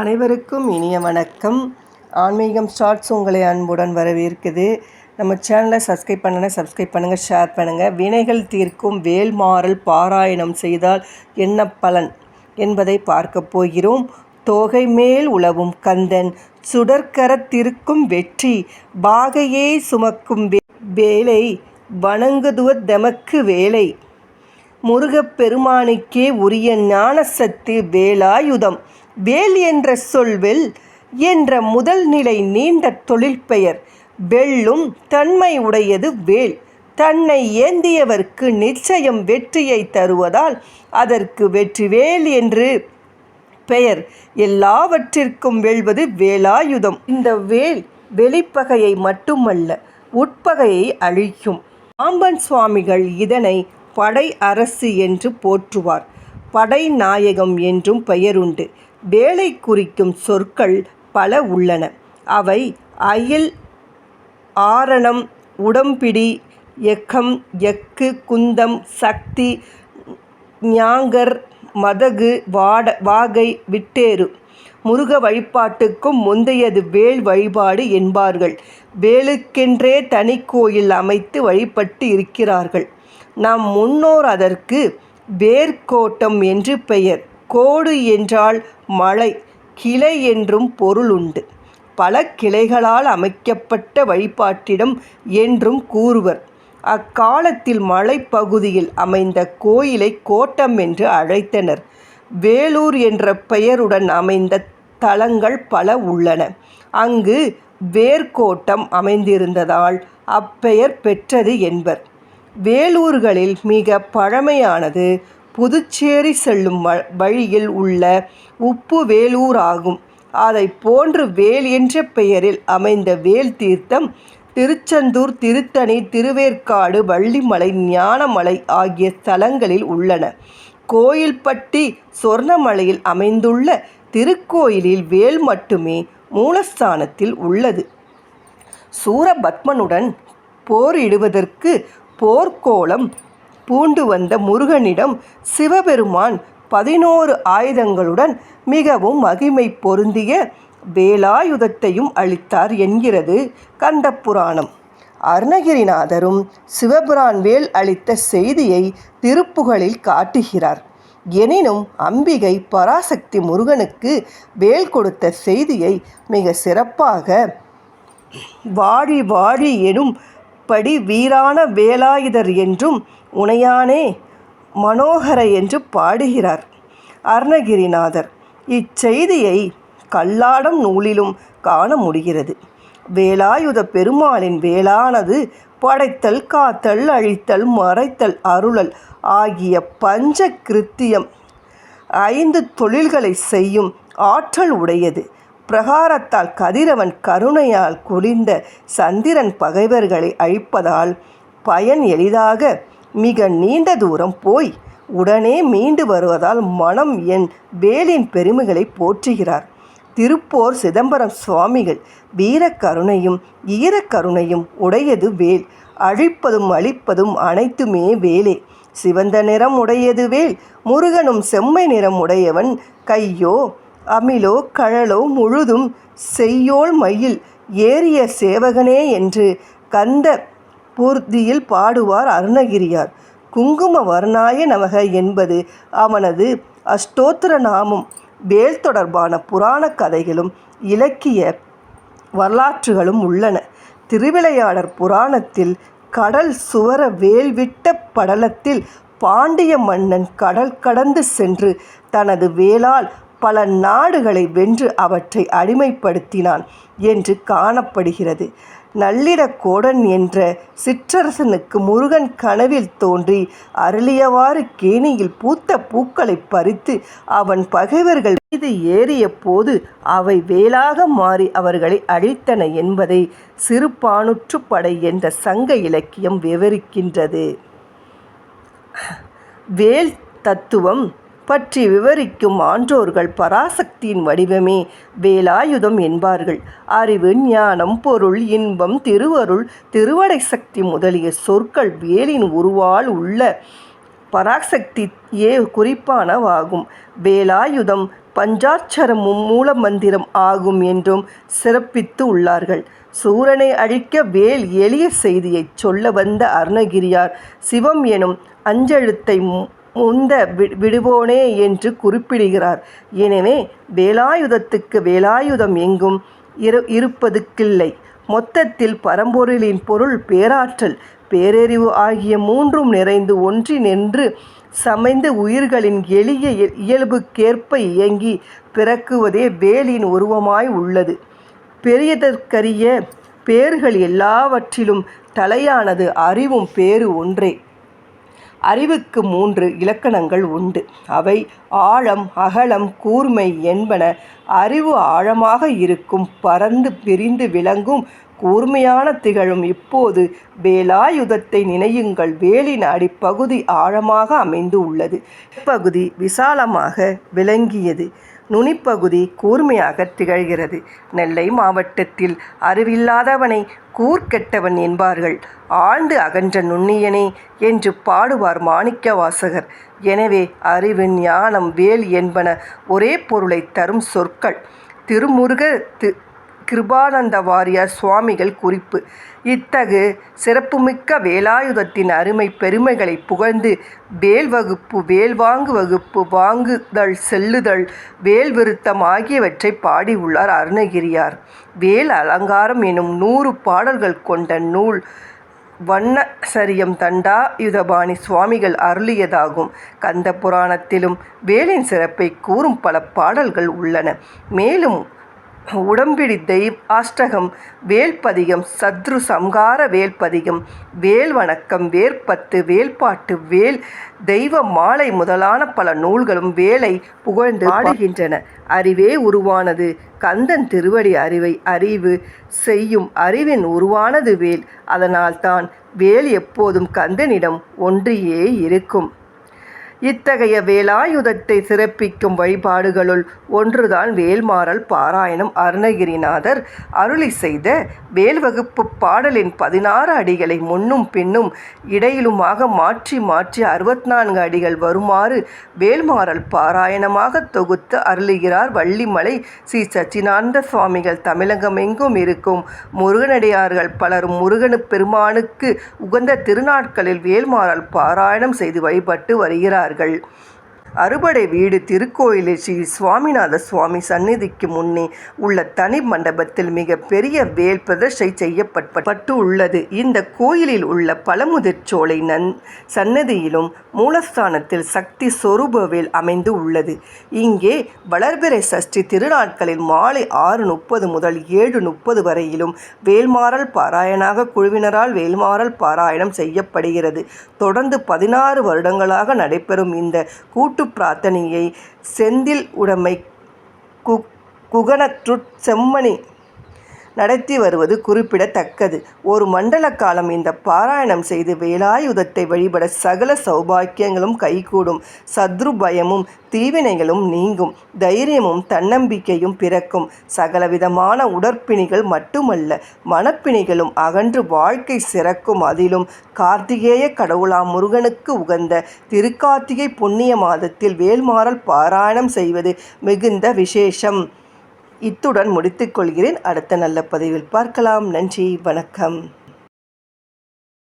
அனைவருக்கும் இனிய வணக்கம். ஆன்மீகம் ஷார்ட்ஸ் உங்களை அன்புடன் வரவேற்குது. நம்ம சேனலை சப்ஸ்கிரைப் பண்ணுங்கள் சப்ஸ்கிரைப் பண்ணுங்கள் ஷேர் பண்ணுங்கள் வினைகள் தீர்க்கும் வேல்மாறல் பாராயணம் செய்தால் என்ன பலன் என்பதை பார்க்க போகிறோம். தோகை மேல் உழவும் கந்தன் சுடற்கரத்திருக்கும் வெற்றி பாகையே சுமக்கும் வே- வேலை வணங்குதுவ தெமக்கு வேலை. முருகப் பெருமானுக்கே உரிய ஞானசத்து வேலாயுதம். வேல் என்ற சொல்வெல் என்ற முதல் நிலை நீண்ட தொழிற்பெயர். வெல்லும் தன்மை உடையது வேல். தன்னை ஏந்தியவர்க்கு நிச்சயம் வெற்றியை தருவதால் அதற்கு வெற்றிவேல் என்று பெயர். எல்லாவற்றிற்கும் வெல்வது வேலாயுதம். இந்த வேல் வெளிப்பகையை மட்டுமல்ல உட்பகையை அழிக்கும். பாம்பன் சுவாமிகள் இதனை படை அரசு என்று போற்றுவார். படை நாயகம் என்றும் பெயருண்டு. வேலை குறிக்கும் சொற்கள் பல உள்ளன. அவை அயில் ஆரணம் உடம்பிடி எக்கம் எக்கு குந்தம் சக்தி ஞாங்கர் மதகு வாட வாகை விட்டேறு. முருக வழிபாட்டுக்கும் முந்தையது வேல் வழிபாடு என்பார்கள். வேலுக்கென்றே தனி கோயில் அமைத்து வழிபட்டு இருக்கிறார்கள். நம் முன்னோர் அதற்கு வேர்க்கோட்டம் என்று பெயர். கோடு என்றால் மலை கிளை என்றும் பொருள் உண்டு. பல கிளைகளால் அமைக்கப்பட்ட வழிபாட்டிடம் என்றும் கூறுவர். அக்காலத்தில் மலைப்பகுதியில் அமைந்த கோயிலை கோட்டம் என்று அழைத்தனர். வேலூர் என்ற பெயருடன் அமைந்த தலங்கள் பல உள்ளன. அங்கு வேர்க்கோட்டம் அமைந்திருந்ததால் அப்பெயர் பெற்றது என்பர். வேலூர்களில் மிக பழமையானது புதுச்சேரி செல்லும் வ- வழியில் உள்ள உப்பு வேலூர் ஆகும். அதை போன்று வேல் என்ற பெயரில் அமைந்த வேல் தீர்த்தம் திருச்செந்தூர் திருத்தணி திருவேற்காடு வள்ளிமலை ஞானமலை ஆகிய ஸ்தலங்களில் உள்ளன. கோயில்பட்டி சொர்ணமலையில் அமைந்துள்ள திருக்கோயிலில் வேல் மட்டுமே மூலஸ்தானத்தில் உள்ளது. சூரபத்மனுடன் போரிடுவதற்கு போர்க்கோளம் பூண்டு வந்த முருகனிடம் சிவபெருமான் பதினோரு ஆயுதங்களுடன் மிகவும் மகிமை பொருந்திய வேலாயுதத்தையும் அளித்தார் என்கிறது கந்தபுராணம் அருணகிரிநாதரும் சிவபிரான் வேல் அளித்த செய்தியை திருப்புகழில் காட்டுகிறார். எனினும் அம்பிகை பராசக்தி முருகனுக்கு வேல் கொடுத்த செய்தியை மிக சிறப்பாக வாழி வாழி எனும் படி வீரான வேலாயுதர் என்றும் உனையானே மனோகர என்று பாடுகிறார். அருணகிரிநாதர் இச்செய்தியை கல்லாடம் நூலிலும் காண முடிகிறது. வேலாயுத பெருமாளின் வேலானது படைத்தல் காத்தல் அழித்தல் மறைத்தல் அருளல் ஆகிய பஞ்ச கிருத்தியம் ஐந்து தொழில்களை செய்யும் ஆற்றல் உடையது. பிரகாரத்தால் கதிரவன் கருணையால் குளிர்ந்த சந்திரன் பகைவர்களை அழிப்பதால் பயன் எளிதாக மிக நீண்ட தூரம் போய் உடனே மீண்டு வருவதால் மனம் என் வேலின் பெருமைகளை போற்றுகிறார். திருப்போர் சிதம்பரம் சுவாமிகள் வீரக்கருணையும் ஈரக்கருணையும் உடையது வேல். அழிப்பதும் அழிப்பதும் அனைத்துமே வேலே. சிவந்த நிறம் உடையது வேல். முருகனும் செம்மை நிறம் உடையவன். கையோ அமிலோ கழலோ முழுதும் செய்யோள் மயில் ஏறிய சேவகனே என்று கந்த பூர்த்தியில் பாடுவார் அருணகிரியார். குங்கும வர்ணாய நமக என்பது அவனது அஷ்டோத்திர நாமம். வேல் தொடர்பான புராண கதைகளும் இலக்கிய வரலாற்றுகளும் உள்ளன. திருவிளையாடற் புராணத்தில் கடல் சுவர வேல்விட்ட படலத்தில் பாண்டிய மன்னன் கடல் கடந்து சென்று தனது வேலால் பல நாடுகளை வென்று அவற்றை அடிமைப்படுத்தினான் என்று காணப்படுகிறது. நள்ளிடக்கோடன் என்ற சிற்றரசனுக்கு முருகன் கனவில் தோன்றி அருளியவாறு கேணியில் பூத்த பூக்களை பறித்து அவன் பகைவர்கள் மீது ஏறிய போது அவை வேலாக மாறி அவர்களை அழித்தன என்பதை சிறுபானுற்றுப்படை என்ற சங்க இலக்கியம் விவரிக்கின்றது. வேல் தத்துவம் பற்றி விவரிக்கும் ஆன்றோர்கள் பராசக்தியின் வடிவமே வேலாயுதம் என்பார்கள். அறிவு ஞானம் பொருள் இன்பம் திருவருள் திருவடை சக்தி முதலிய சொற்கள் வேலின் உருவால் உள்ள பராசக்தி ஏ குறிப்பானவாகும். வேலாயுதம் பஞ்சாட்சரமும் மூல மந்திரம் ஆகும் என்றும் சிறப்பித்து உள்ளார்கள். சூரனை அழிக்க வேல் எளிய செய்தியைச் சொல்ல வந்த அருணகிரியார் சிவம் எனும் அஞ்செழுத்தை முந்த விடுவோனே என்று குறிப்பிடுகிறார். எனவே வேலாயுதத்துக்கு வேலாயுதம் எங்கும் இரு இருப்பதுக்கில்லை. மொத்தத்தில் பரம்பொருளின் பொருள் பேராற்றல் பேரறிவு ஆகிய மூன்றும் நிறைந்து ஒன்றி நின்று சமைந்து உயிர்களின் எளிய இயல்புக்கேற்ப இயங்கி பிறக்குவதே வேலின் உருவமாய் உள்ளது. பெரியதற்கரிய பேர்கள் எல்லாவற்றிலும் தலையானது அறிவும் பேறு ஒன்றே. அறிவுக்கு மூன்று இலக்கணங்கள் உண்டு. அவை ஆழம் அகலம் கூர்மை என்பன அறிவு ஆழமாக இருக்கும் பறந்து பிரிந்து விளங்கும் கூர்மையான திகழும். இப்போது வேலாயுதத்தை நினையுங்கள். வேலின் அடிப்பகுதி ஆழமாக அமைந்து உள்ளது. பகுதி விசாலமாக விளங்கியது. நுனிப்பகுதி கூர்மையாக திகழ்கிறது. நெல்லை மாவட்டத்தில் அறிவில்லாதவனை கூர்க்கெட்டவன் என்பார்கள். ஆண்டு அகன்ற நுண்ணியனே என்று பாடுவார் மாணிக்க வாசகர். எனவே அறிவு ஞானம் வேல் என்பன ஒரே பொருளை தரும் சொற்கள். திருமுருக தி கிருபானந்த வாரியார் சுவாமிகள் குறிப்பு. இத்தகு சிறப்புமிக்க வேலாயுதத்தின் அருமை பெருமைகளை புகழ்ந்து வேல் வகுப்பு வேல்வாங்கு வகுப்பு வாங்குதல் செல்லுதல் வேல் விருத்தம் ஆகியவற்றை பாடியுள்ளார் அருணகிரியார். வேல் அலங்காரம் எனும் நூறு பாடல்கள் கொண்ட நூல் வண்ண சரியம் தண்டாயுதபாணி சுவாமிகள் அருளியதாகும். கந்த புராணத்திலும் வேலின் சிறப்பை கூறும் பல பாடல்கள் உள்ளன. மேலும் உடம்பிடி தெய்வ ஆஷ்டகம் வேல்பதிகம் சத்ரு சம்கார வேல்பதிகம் வேல் வணக்கம் வேற்பத்து வேல்பாட்டு வேல் தெய்வ மாலை முதலான பல நூல்களும் வேலை புகழ்ந்து ஆடுகின்றன அறிவே உருவானது. கந்தன் திருவடி அறிவை அறிவு செய்யும் அறிவின் உருவானது வேல். அதனால்தான் வேல் எப்போதும் கந்தனிடம் ஒன்றியே இருக்கும். இத்தகைய வேலாயுதத்தை சிறப்பிக்கும் வழிபாடுகளுள் ஒன்றுதான் வேல்மாறல் பாராயணம் அருணகிரிநாதர் அருளி செய்த வேல்வகுப்பு பாடலின் பதினாறு அடிகளை முன்னும் பின்னும் இடையிலுமாக மாற்றி மாற்றி அறுபத்நான்கு அடிகள் வருமாறு வேல்மாறல் பாராயணமாக தொகுத்து அருளுகிறார் வள்ளிமலை ஸ்ரீ சச்சினானந்த சுவாமிகள். தமிழகமெங்கும் இருக்கும் முருகனடியார்கள் பலரும் முருகனு பெருமானுக்கு உகந்த திருநாட்களில் வேல்மாறல் பாராயணம் செய்து வழிபட்டு வருகிறார் வருகிறார்கள் அறுபடை வீடு திருக்கோயிலில் ஸ்ரீ சுவாமிநாத சுவாமி சந்நிதிக்கு முன்னே உள்ள தனி மண்டபத்தில் மிக பெரிய வேல் பிரதர்ஷை செய்யப்பட்டு உள்ளது. இந்த கோயிலில் உள்ள பழமுதிர்ச்சோலை நன் சன்னதியிலும் மூலஸ்தானத்தில் சக்தி சொரூபவேல் அமைந்து உள்ளது. இங்கே வளர்பிறை சஷ்டி திருநாட்களில் மாலை ஆறு முப்பது முதல் ஏழு முப்பது வரையிலும் வேல்மாறல் பாராயணாக குழுவினரால் வேல்மாறல் பாராயணம் செய்யப்படுகிறது. தொடர்ந்து பதினாறு வருடங்களாக நடைபெறும் இந்த கூட்டு கூட்டு பிரார்த்தனையை செந்தில் உடைமை கு குகனற்றுட் செம்மணி நடத்தி வருவது குறிப்பிடத்தக்கது. ஒரு மண்டல காலம் இந்த பாராயணம் செய்து வேலாயுதத்தை வழிபட சகல சௌபாக்கியங்களும் கைகூடும். சத்ரு பயமும் தீவினைகளும் நீங்கும். தைரியமும் தன்னம்பிக்கையும் பிறக்கும். சகலவிதமான உடற்பிணிகள் மட்டுமல்ல மனப்பிணிகளும் அகன்று வாழ்க்கை சிறக்கும் அதிலும். கார்த்திகேய கடவுளாம் முருகனுக்கு உகந்த திருக்கார்த்திகை புண்ணிய மாதத்தில் வேல்மாறல் பாராயணம் செய்வது மிகுந்த விசேஷம். இத்துடன் முடித்துக்கொள்கிறேன் அடுத்த நல்ல பதிவில் பார்க்கலாம். நன்றி வணக்கம்.